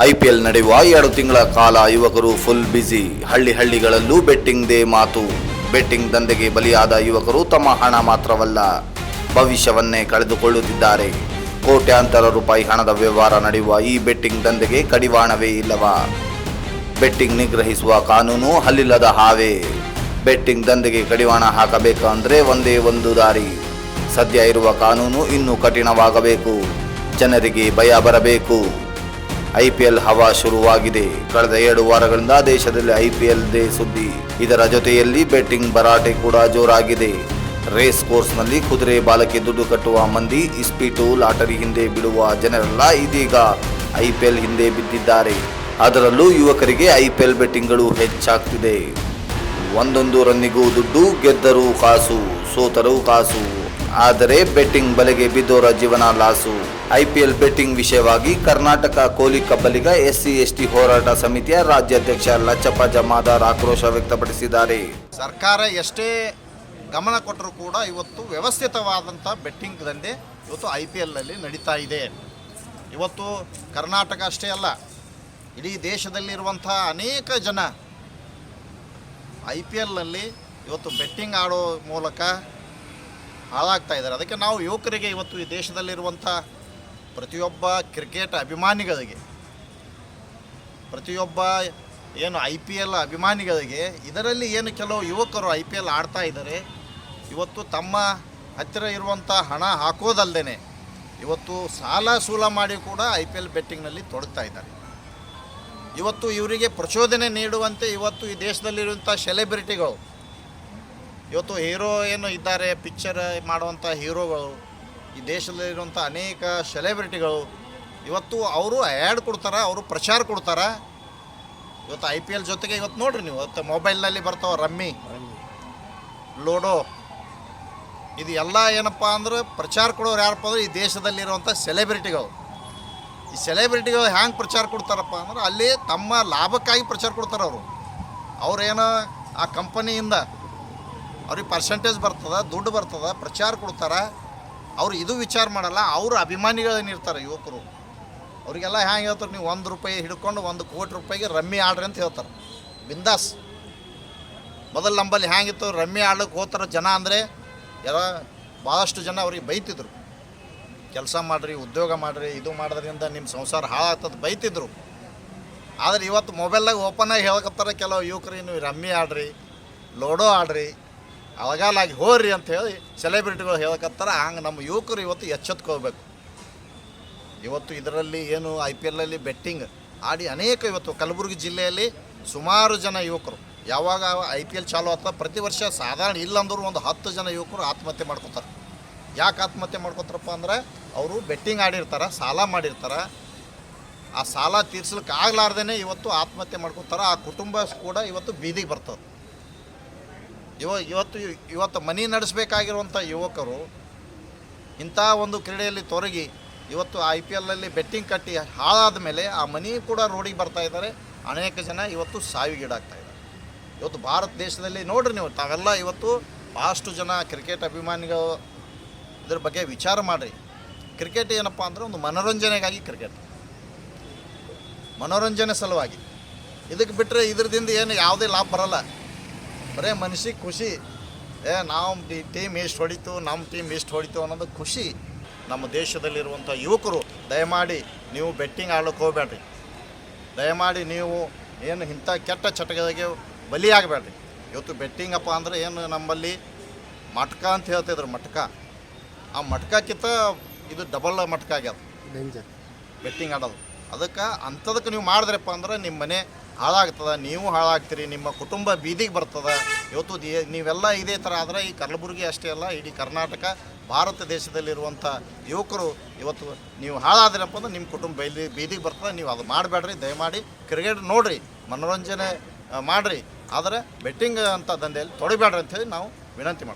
IPL ನಡೆಯುವ ಎರಡು ತಿಂಗಳ ಕಾಲ ಯುವಕರು ಫುಲ್ ಬ್ಯುಸಿ ಹಳ್ಳಿ ಹಳ್ಳಿಗಳಲ್ಲೂ ಬೆಟ್ಟಿಂಗ್ ದೇ ಮಾತು. ಬೆಟ್ಟಿಂಗ್ ದಂಧೆಗೆ ಬಲಿಯಾದ ಯುವಕರು ತಮ್ಮ ಹಣ ಮಾತ್ರವಲ್ಲ, ಭವಿಷ್ಯವನ್ನೇ ಕಳೆದುಕೊಳ್ಳುತ್ತಿದ್ದಾರೆ. ಕೋಟ್ಯಾಂತರ ರೂಪಾಯಿ ಹಣದ ವ್ಯವಹಾರ ನಡೆಯುವ ಈ ಬೆಟ್ಟಿಂಗ್ ದಂಧೆಗೆ ಕಡಿವಾಣವೇ ಇಲ್ಲವಾ? ಬೆಟ್ಟಿಂಗ್ ನಿಗ್ರಹಿಸುವ ಕಾನೂನು ಹಲ್ಲಿಲ್ಲದ ಹಾವೇ? ಬೆಟ್ಟಿಂಗ್ ದಂಧೆಗೆ ಕಡಿವಾಣ ಹಾಕಬೇಕು ಅಂದರೆ ಒಂದೇ ಒಂದು ದಾರಿ. ಸದ್ಯ ಇರುವ ಕಾನೂನು ಇನ್ನೂ ಕಠಿಣವಾಗಬೇಕು. ಜನರಿಗೆ ಭಯ ಬರಬೇಕು. ಐಪಿಎಲ್ ಹವಾ ಶುರುವಾಗಿದೆ. ಕಳೆದ ಎರಡು ವಾರಗಳಿಂದ ದೇಶದಲ್ಲಿ ಐಪಿಎಲ್ ದೇ ಸುದ್ದಿ. ಇದರ ಜೊತೆಯಲ್ಲಿ ಬೆಟ್ಟಿಂಗ್ ಭರಾಟೆ ಕೂಡ ಜೋರಾಗಿದೆ. ರೇಸ್ ಕೋರ್ಸ್ನಲ್ಲಿ ಕುದುರೆ ಬಾಲಕ್ಕೆ ದುಡ್ಡು ಕಟ್ಟುವ ಮಂದಿ, ಇಸ್ಪೀಟು ಲಾಟರಿ ಹಿಂದೆ ಬಿಡುವ ಜನರೆಲ್ಲ ಇದೀಗ ಐಪಿಎಲ್ ಹಿಂದೆ ಬಿದ್ದಿದ್ದಾರೆ. ಅದರಲ್ಲೂ ಯುವಕರಿಗೆ ಐಪಿಎಲ್ ಬೆಟ್ಟಿಂಗ್ಗಳು ಹೆಚ್ಚಾಗ್ತಿದೆ. ಒಂದೊಂದು ರನ್ನಿಗೂ ದುಡ್ಡು, ಗೆದ್ದರೂ ಕಾಸು, ಸೋತರೂ ಕಾಸು. ಆದರೆ ಬೆಟ್ಟಿಂಗ್ ಬಲೆಗೆ ಬಿದ್ದೋರ ಜೀವನ ಲಾಸು. ಐಪಿಎಲ್ ಬೆಟ್ಟಿಂಗ್ ವಿಷಯವಾಗಿ ಕರ್ನಾಟಕ ಕೋಲಿ ಕಬ್ಬಲಿಗ ಎಸ್ಸಿ, ಎಸ್ಟಿ ಹೋರಾಟ ಸಮಿತಿಯ ರಾಜ್ಯಾಧ್ಯಕ್ಷ ಲಚ್ಚಪ್ಪ ಜಮಾದಾರ್ ಆಕ್ರೋಶ ವ್ಯಕ್ತಪಡಿಸಿದ್ದಾರೆ. ಸರ್ಕಾರ ಎಷ್ಟೇ ಗಮನ ಕೊಟ್ಟರೂ ಕೂಡ ಇವತ್ತು ವ್ಯವಸ್ಥಿತವಾದಂಥ ಬೆಟ್ಟಿಂಗ್ ದಂಧೆ ಇವತ್ತು ಐ ಪಿ ಎಲ್ನಲ್ಲಿ ನಡೀತಾ ಇದೆ. ಇವತ್ತು ಕರ್ನಾಟಕ ಅಷ್ಟೇ ಅಲ್ಲ, ಇಡೀ ದೇಶದಲ್ಲಿರುವಂಥ ಅನೇಕ ಜನ ಐ ಪಿ ಎಲ್ನಲ್ಲಿ ಇವತ್ತು ಬೆಟ್ಟಿಂಗ್ ಆಡೋ ಮೂಲಕ ಹಾಳಾಗ್ತಾ ಇದ್ದಾರೆ. ಅದಕ್ಕೆ ನಾವು ಯುವಕರಿಗೆ ಇವತ್ತು ಈ ದೇಶದಲ್ಲಿರುವಂಥ ಪ್ರತಿಯೊಬ್ಬ ಕ್ರಿಕೆಟ್ ಅಭಿಮಾನಿಗಳಿಗೆ, ಪ್ರತಿಯೊಬ್ಬ ಏನು ಐ ಪಿ ಎಲ್ ಅಭಿಮಾನಿಗಳಿಗೆ, ಇದರಲ್ಲಿ ಏನು ಕೆಲವು ಯುವಕರು ಐ ಪಿ ಎಲ್ ಆಡ್ತಾ ಇದ್ದಾರೆ, ಇವತ್ತು ತಮ್ಮ ಹತ್ತಿರ ಇರುವಂಥ ಹಣ ಹಾಕೋದಲ್ಲದೆ ಇವತ್ತು ಸಾಲ ಸೂಲ ಮಾಡಿ ಕೂಡ ಐ ಪಿ ಎಲ್ ಬೆಟ್ಟಿಂಗ್ನಲ್ಲಿ ತೊಡಗ್ತಾ ಇದ್ದಾರೆ. ಇವತ್ತು ಇವರಿಗೆ ಪ್ರಚೋದನೆ ನೀಡುವಂತೆ ಇವತ್ತು ಈ ದೇಶದಲ್ಲಿರುವಂಥ ಸೆಲೆಬ್ರಿಟಿಗಳು, ಇವತ್ತು ಹೀರೋ ಏನು ಇದ್ದಾರೆ, ಪಿಕ್ಚರ್ ಮಾಡುವಂಥ ಹೀರೋಗಳು ಈ ದೇಶದಲ್ಲಿರುವಂಥ ಅನೇಕ ಸೆಲೆಬ್ರಿಟಿಗಳು ಇವತ್ತು ಅವರು ಆ್ಯಡ್ ಕೊಡ್ತಾರೆ, ಅವರು ಪ್ರಚಾರ ಕೊಡ್ತಾರೆ. ಇವತ್ತು ಐ ಪಿ ಎಲ್ ಜೊತೆಗೆ ಇವತ್ತು ನೋಡ್ರಿ ನೀವು, ಇವತ್ತು ಮೊಬೈಲ್ನಲ್ಲಿ ಬರ್ತಾವೆ ರಮ್ಮಿ, ಲೋಡೋ. ಇದು ಎಲ್ಲ ಏನಪ್ಪ ಅಂದ್ರೆ ಪ್ರಚಾರ ಕೊಡೋರು ಯಾರಪ್ಪ ಅಂದ್ರೆ ಈ ದೇಶದಲ್ಲಿರುವಂಥ ಸೆಲೆಬ್ರಿಟಿಗಳು ಈ ಸೆಲೆಬ್ರಿಟಿಗಳು ಹ್ಯಾಂಗೆ ಪ್ರಚಾರ ಕೊಡ್ತಾರಪ್ಪ ಅಂದ್ರೆ ಅಲ್ಲಿ ತಮ್ಮ ಲಾಭಕ್ಕಾಗಿ ಪ್ರಚಾರ ಕೊಡ್ತಾರೆ ಅವರು. ಅವ್ರೇನೋ ಆ ಕಂಪನಿಯಿಂದ ಅವ್ರಿಗೆ ಪರ್ಸೆಂಟೇಜ್ ಬರ್ತದೆ, ದುಡ್ಡು ಬರ್ತದೆ, ಪ್ರಚಾರ ಕೊಡ್ತಾರೆ. ಅವ್ರು ಇದು ವಿಚಾರ ಮಾಡಲ್ಲ, ಅವರು ಅಭಿಮಾನಿಗಳೇನಿರ್ತಾರೆ ಯುವಕರು. ಅವರಿಗೆಲ್ಲ ಹ್ಯಾಂಗೆ ಹೇಳ್ತಾರೆ, ನೀವು ಒಂದು ರೂಪಾಯಿ ಹಿಡ್ಕೊಂಡು ಒಂದು ಕೋಟಿ ರೂಪಾಯಿಗೆ ರಮ್ಮಿ ಆಡ್ರಿ ಅಂತ ಹೇಳ್ತಾರೆ. ಬಿಂದಾಸ್. ಮೊದಲು ನಂಬಲ್ಲಿ ಹ್ಯಾಂಗಿತ್ತು, ರಮ್ಮಿ ಆಡೋಕ್ಕೆ ಹೋಗ್ತಾರೆ ಜನ ಅಂದರೆ ಎಲ್ಲ ಭಾಳಷ್ಟು ಜನ ಅವ್ರಿಗೆ ಬೈತಿದ್ರು. ಕೆಲಸ ಮಾಡಿರಿ, ಉದ್ಯೋಗ ಮಾಡಿರಿ, ಇದು ಮಾಡೋದ್ರಿಂದ ನಿಮ್ಮ ಸಂಸಾರ ಹಾಳಾಗ್ತದೆ ಬೈತಿದ್ರು. ಆದರೆ ಇವತ್ತು ಮೊಬೈಲ್ದಾಗ ಓಪನ್ ಆಗಿ ಹೇಳಕತ್ತಾರ ಕೆಲವು ಯುವಕರು ನೀವು ರಮ್ಮಿ ಆಡ್ರಿ, ಲೋಡೋ ಆಡ್ರಿ ಅಳಗಾಲಾಗಿ ಹೋರಿ ಅಂತ ಹೇಳಿ ಸೆಲೆಬ್ರಿಟಿಗಳು ಹೇಳಕತ್ತಾರ. ಹಂಗೆ ನಮ್ಮ ಯುವಕರು ಇವತ್ತು ಎಚ್ಚೆತ್ಕೋಬೇಕು ಇವತ್ತು ಇದರಲ್ಲಿ ಏನು ಐ ಪಿ ಎಲ್ಲಲ್ಲಿ ಬೆಟ್ಟಿಂಗ್ ಆಡಿ ಅನೇಕ ಇವತ್ತು ಕಲಬುರಗಿ ಜಿಲ್ಲೆಯಲ್ಲಿ ಸುಮಾರು ಜನ ಯುವಕರು. ಯಾವಾಗ ಐ ಪಿ ಎಲ್ ಚಾಲು ಆಗ್ತದೆ? ಪ್ರತಿ ವರ್ಷ ಸಾಧಾರಣ ಇಲ್ಲಂದ್ರೂ ಒಂದು ಹತ್ತು ಜನ ಯುವಕರು ಆತ್ಮಹತ್ಯೆ ಮಾಡ್ಕೊತಾರೆ. ಯಾಕೆ ಆತ್ಮಹತ್ಯೆ ಮಾಡ್ಕೊತಾರಪ್ಪ ಅಂದ್ರೆ ಅವರು ಬೆಟ್ಟಿಂಗ್ ಆಡಿರ್ತಾರೆ, ಸಾಲ ಮಾಡಿರ್ತಾರೆ. ಆ ಸಾಲ ತೀರ್ಸ್ಲಿಕ್ಕೆ ಆಗ್ಲಾರ್ದೇ ಇವತ್ತು ಆತ್ಮಹತ್ಯೆ ಮಾಡ್ಕೊತಾರೆ. ಆ ಕುಟುಂಬ ಕೂಡ ಇವತ್ತು ಬೀದಿಗೆ ಬರ್ತದೆ. ಇವ ಇವತ್ತು ಇವತ್ತು ಮನೆ ನಡೆಸಬೇಕಾಗಿರುವಂಥ ಯುವಕರು ಇಂಥ ಒಂದು ಕ್ರೀಡೆಯಲ್ಲಿ ತೊರಗಿ ಇವತ್ತು ಐ ಪಿ ಎಲ್ಲಲ್ಲಿ ಬೆಟ್ಟಿಂಗ್ ಕಟ್ಟಿ ಹಾಳಾದ ಮೇಲೆ ಆ ಮನಿ ಕೂಡ ರೋಡಿಗೆ ಬರ್ತಾ ಇದ್ದಾರೆ. ಅನೇಕ ಜನ ಇವತ್ತು ಸಾವಿಗೀಡಾಗ್ತಾ ಇದ್ದಾರೆ. ಇವತ್ತು ಭಾರತ ದೇಶದಲ್ಲಿ ನೋಡ್ರಿ ನೀವು, ತಾವೆಲ್ಲ ಇವತ್ತು ಭಾಳಷ್ಟು ಜನ ಕ್ರಿಕೆಟ್ ಅಭಿಮಾನಿಗಳು ಇದ್ರ ಬಗ್ಗೆ ವಿಚಾರ ಮಾಡಿರಿ. ಕ್ರಿಕೆಟ್ ಏನಪ್ಪ ಅಂದ್ರೆ ಒಂದು ಮನೋರಂಜನೆಗಾಗಿ ಕ್ರಿಕೆಟ್. ಮನೋರಂಜನೆ ಸಲುವಾಗಿ. ಇದಕ್ಕೆ ಬಿಟ್ಟರೆ ಇದ್ರದಿಂದ ಏನು ಯಾವುದೇ ಲಾಭ ಬರಲ್ಲ. ಬರೇ ಮನಸ್ಸಿಗೆ ಖುಷಿ. ಏ ನಾವು ಟೀಮ್ ಇಷ್ಟು ಹೊಡಿತು ನಮ್ಮ ಟೀಮ್ ಇಷ್ಟು ಹೊಡಿತು ಅನ್ನೋದು ಖುಷಿ. ನಮ್ಮ ದೇಶದಲ್ಲಿರುವಂಥ ಯುವಕರು ದಯಮಾಡಿ ನೀವು ಬೆಟ್ಟಿಂಗ್ ಆಡೋಕೆ ಹೋಗ್ಬೇಡ್ರಿ ದಯಮಾಡಿ ನೀವು ಏನು ಇಂಥ ಕೆಟ್ಟ ಚಟಗಳಿಗೆ ಬಲಿಯಾಗಬೇಡ್ರಿ ಇವತ್ತು ಬೆಟ್ಟಿಂಗಪ್ಪ ಅಂದ್ರೆ ಏನು ನಮ್ಮಲ್ಲಿ ಮಟ್ಕ ಅಂತ ಹೇಳ್ತಿದ್ರು ಮಟ್ಕ. ಆ ಮಟ್ಕಕ್ಕಿಂತ ಇದು ಡಬಲ್ ಮಟ್ಕ ಆಗ್ಯದ. ಬೆಟ್ಟಿಂಗ್ ಆಡೋದು. ಅದಕ್ಕೆ ಅಂಥದಕ್ಕೆ ನೀವು ಮಾಡಿದ್ರಪ್ಪ ಅಂದ್ರೆ ನಿಮ್ಮ ಮನೆ ಹಾಳಾಗ್ತದೆ, ನೀವು ಹಾಳಾಗ್ತೀರಿ, ನಿಮ್ಮ ಕುಟುಂಬ ಬೀದಿಗೆ ಬರ್ತದೆ. ಇವತ್ತು ನೀವೆಲ್ಲ ಇದೇ ಥರ ಆದರೆ ಈ ಕಲಬುರಗಿ ಅಷ್ಟೇ ಅಲ್ಲ, ಇಡೀ ಕರ್ನಾಟಕ, ಭಾರತ ದೇಶದಲ್ಲಿರುವಂಥ ಯುವಕರು ಇವತ್ತು ನೀವು ಹಾಳಾದ್ರಪ್ಪ ಅಂದ್ರೆ ನಿಮ್ಮ ಕುಟುಂಬ ಬೈಲಿ ಬೀದಿಗೆ ಬರ್ತದೆ, ನೀವು ಅದು ಮಾಡಬೇಡ್ರಿ, ದಯಮಾಡಿ ಕ್ರಿಕೆಟ್ ನೋಡಿರಿ, ಮನೋರಂಜನೆ ಮಾಡಿರಿ. ಆದರೆ ಬೆಟ್ಟಿಂಗ್ ಅಂತ ದಂಧೆಯಲ್ಲಿ ತೊಡಬೇಡ್ರಿ ಅಂತೇಳಿ ನಾವು ವಿನಂತಿ ಮಾಡ್ತೀವಿ.